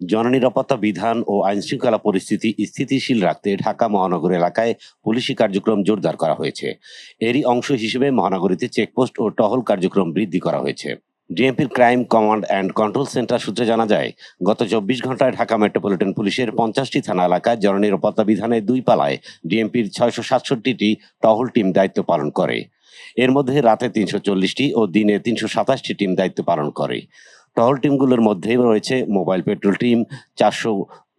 জননিরাপত্তা বিধান ও আইনশৃঙ্খলা পরিস্থিতি স্থিতিশীল রাখতে ঢাকা মহানগর এলাকায় পুলিশি কার্যক্রম জোরদার করা হয়েছে। এরই অংশ হিসেবে মহানগরীতে চেকপোস্ট ও টহল কার্যক্রম বৃদ্ধি করা হয়েছে। ডিএমপির crime command and control centre সূত্রে জানা যায়, গত চব্বিশ ঘন্টায় ঢাকা মেট্রোপলিটন পুলিশের পঞ্চাশটি থানা এলাকায় জননিরাপত্তা বিধানে দুই পালায় ডিএমপির ছয়শো সাতষট্টিটি টহল টিম দায়িত্ব পালন করে। এর মধ্যে রাতে তিনশো চল্লিশটি ও দিনে তিনশো সাতাশটি টিম দায়িত্ব পালন করে। টহল টিমগুলোর মধ্যে রয়েছে মোবাইল পেট্রোল টিম, চারশো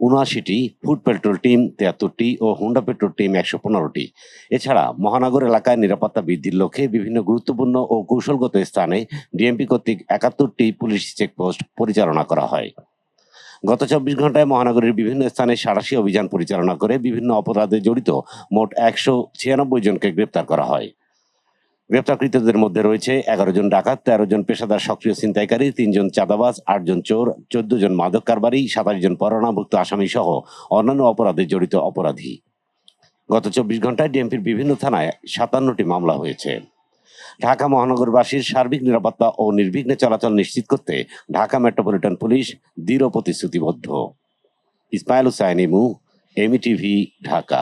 উনআশিটি ফুড পেট্রোল টিম, তিয়াত্তরটি ও হুন্ডা পেট্রোল টিম একশো পনেরোটি। এছাড়া মহানগর এলাকায় নিরাপত্তা বৃদ্ধির লক্ষ্যে বিভিন্ন গুরুত্বপূর্ণ ও কৌশলগত স্থানে ডিএমপি কর্তৃক একাত্তরটি পুলিশ চেকপোস্ট পরিচালনা করা হয়। গত চব্বিশ ঘন্টায় মহানগরীর বিভিন্ন স্থানে সাড়াশি অভিযান পরিচালনা করে বিভিন্ন অপরাধে জড়িত মোট একশো ছিয়ানব্বই জনকে গ্রেপ্তার করা হয়। গ্রেপ্তারকৃতদের মধ্যে রয়েছে এগারো জন ডাকাত, তেরো জন পেশাদার সক্রিয় ছিনতাইকারী তিনজন চাঁদাবাজ আটজন চোর, চোদ্দ জন মাদক কারবারি, সাতাশ জন পরোয়ানাভুক্ত আসামি সহ অন্যান্য অপরাধে জড়িত অপরাধী। গত চব্বিশ ঘন্টায় ডিএমপির বিভিন্ন থানায় সাতান্নটি মামলা হয়েছে। ঢাকা মহানগরবাসীর সার্বিক নিরাপত্তা ও নির্বিঘ্নে চলাচল নিশ্চিত করতে ঢাকা মেট্রোপলিটন পুলিশ দৃঢ় প্রতিশ্রুতিবদ্ধ। ইসমাইল হুসাইন ইমু এমি টিভি ঢাকা।